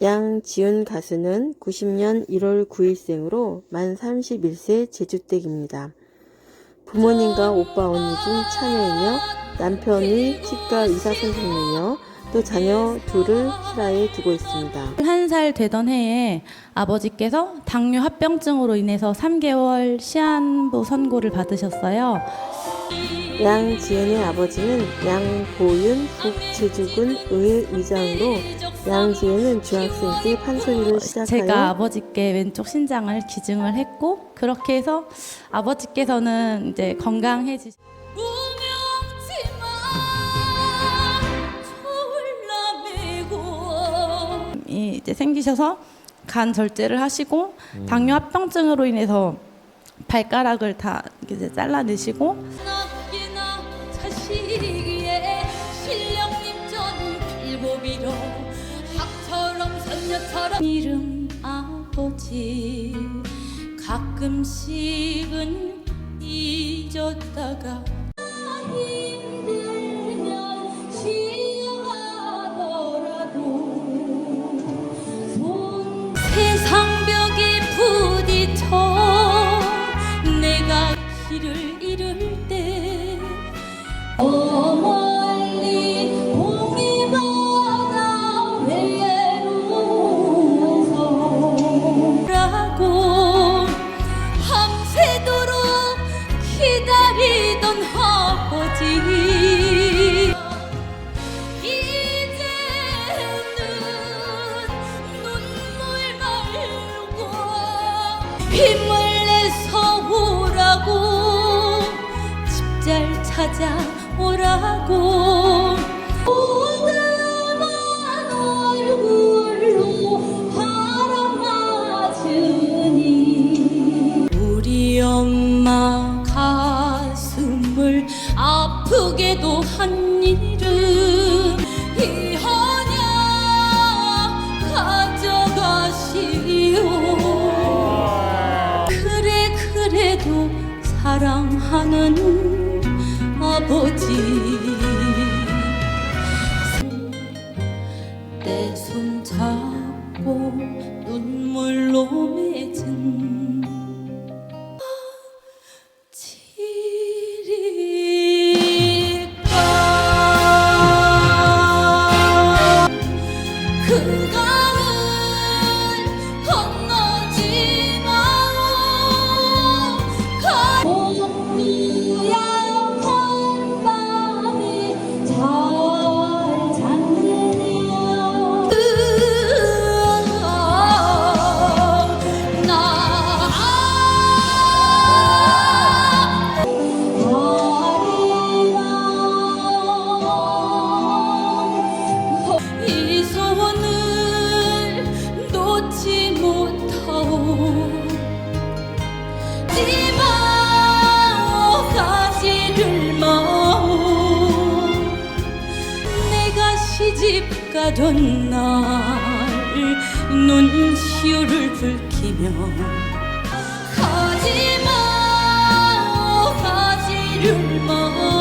양지은 가수는 90년 1월 9일생으로 만 31세 제주댁입니다. 부모님과 오빠 언니 중 차녀이며 남편이 치과 의사 선생님이며 또 자녀 둘을 실하에 두고 있습니다. 한 살 되던 해에 아버지께서 당뇨 합병증으로 인해서 3개월 시한부 선고를 받으셨어요. 양지은의 아버지는 양보윤 북제주군 의회 의장으로 양지은은 중학생 때 판소리를 시작하여 제가 아버지께 왼쪽 신장을 기증을 했고 그렇게 해서 아버지께서는 이제 건강해지 이 이제 생기셔서 간 절제를 하시고 당뇨 합병증으로 인해서 발가락을 다 이제 잘라내시고 선녀처럼 이름 아버지 가끔씩은 잊었다가 힘들면 쉬어가더라도 손 세상 벽에 부딪혀 내가 길을 잃을 때 힘을 내서 오라고 집잘 찾아오라고 그래 그래도 사랑하는 아버지. 내 손 잡고 가던 날 눈시울을 붉히며 가지마 가지를 마